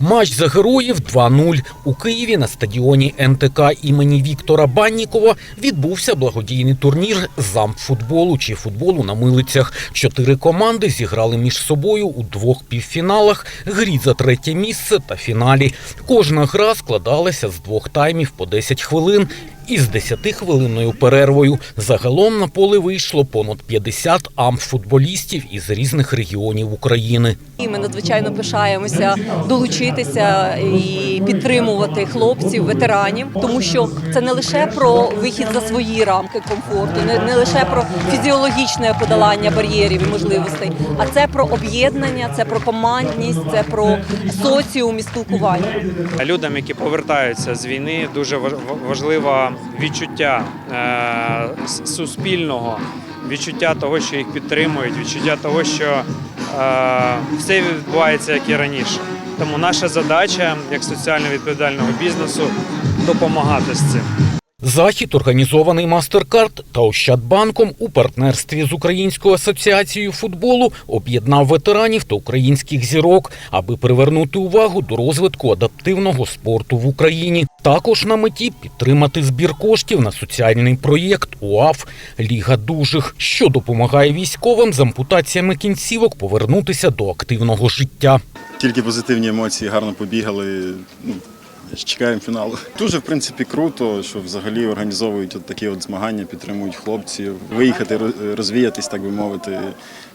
Матч за героїв 2-0. У Києві на стадіоні НТК імені Віктора Баннікова відбувся благодійний турнір замфутболу чи футболу на милицях. Чотири команди зіграли між собою у двох півфіналах, грі за третє місце та фіналі. Кожна гра складалася з двох таймів по 10 хвилин із 10-хвилинною перервою. Загалом на поле вийшло понад 50 амфутболістів із різних регіонів України. І ми надзвичайно пишаємося долучитися і підтримувати хлопців, ветеранів, тому що це не лише про вихід за свої рамки комфорту, не, не лише про фізіологічне подолання бар'єрів і можливостей, а це про об'єднання, це про командність, це про соціум і спілкування. Людям, які повертаються з війни, дуже важ- важливо відчуття е, суспільного, відчуття того, що їх підтримують, відчуття того, що е, все відбувається як і раніше. Тому наша задача як соціально відповідального бізнесу допомагати з цим. Захід організований Мастеркард та Ощадбанком у партнерстві з Українською асоціацією футболу об'єднав ветеранів та українських зірок, аби привернути увагу до розвитку адаптивного спорту в Україні. Також на меті підтримати збір коштів на соціальний проєкт УАФ Ліга дужих, що допомагає військовим з ампутаціями кінцівок повернутися до активного життя. Тільки позитивні емоції, гарно побігали. Чекаємо фіналу. Дуже в принципі круто, що взагалі організовують от такі от змагання, підтримують хлопців, виїхати, роз- розвіятись, так би мовити,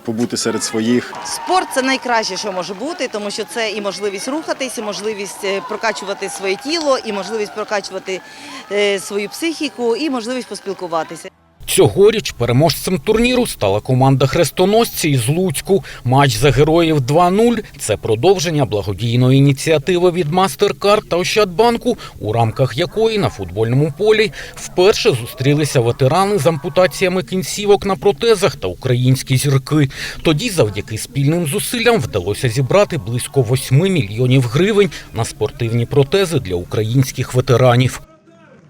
побути серед своїх. Спорт це найкраще, що може бути, тому що це і можливість рухатись, і можливість е, прокачувати своє тіло, і можливість прокачувати е, свою психіку, і можливість поспілкуватися. Цьогоріч переможцем турніру стала команда хрестоносці із Луцьку. Матч за героїв 2-0 – це продовження благодійної ініціативи від Мастеркард та Ощадбанку, у рамках якої на футбольному полі вперше зустрілися ветерани з ампутаціями кінцівок на протезах та українські зірки. Тоді, завдяки спільним зусиллям, вдалося зібрати близько 8 мільйонів гривень на спортивні протези для українських ветеранів.